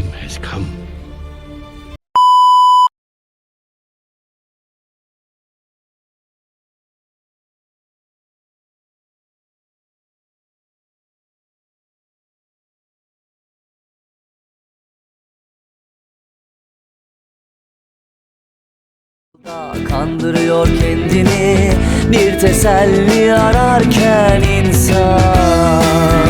time has come. Kandırıyor kendini bir teselli ararken insan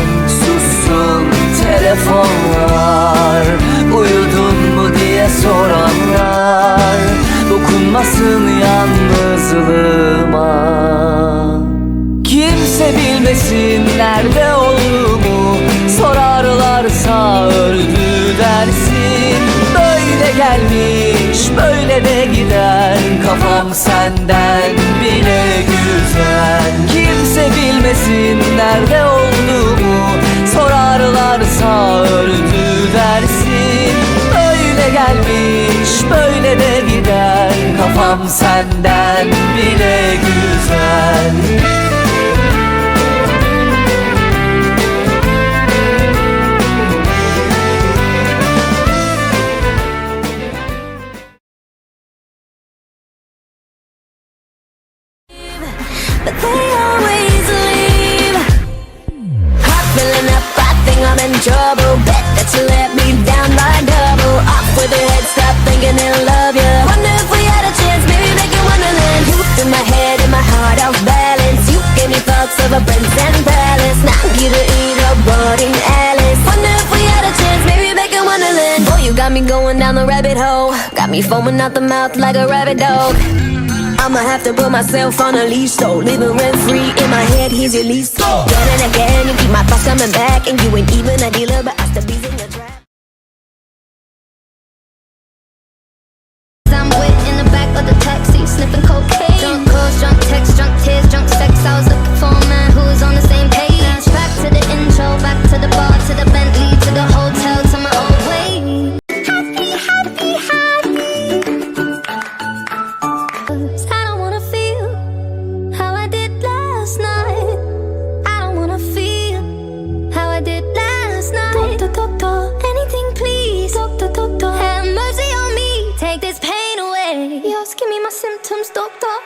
Dokunmasın yalnızlığıma. Kimse bilmesin nerede olduğumu. Sorarlarsa öldü dersin. Böyle gelmiş böyle de gider. Kafam senden bile güzel. Kimse bilmesin nerede olduğumu Kafam senden bile güzel but they always leave. Heart filling up, I think I'm in trouble. Bet that you let me down by double. Off with your head, stop thinking they'll love you. Got me going down the rabbit hole. Got me foaming out the mouth like a rabbit dog. I'ma have to put myself on a leash, so living rent free in my head. Here's your lease. Again and again, you keep my thoughts coming back, and you ain't even a dealer, but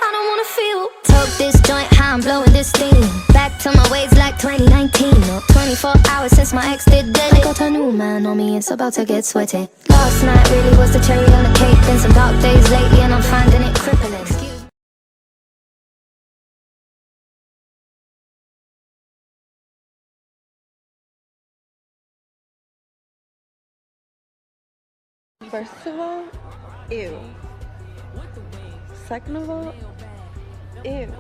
I don't wanna feel. Took this joint, how I'm blowing this steam. Back to my ways like 2019. No, 24 hours since my ex did dead. I got a new man on me, it's about to get sweaty. Last night really was the cherry on the cake. Been some dark days lately, and I'm finding it crippling. First of all, ew. Second of all, ew.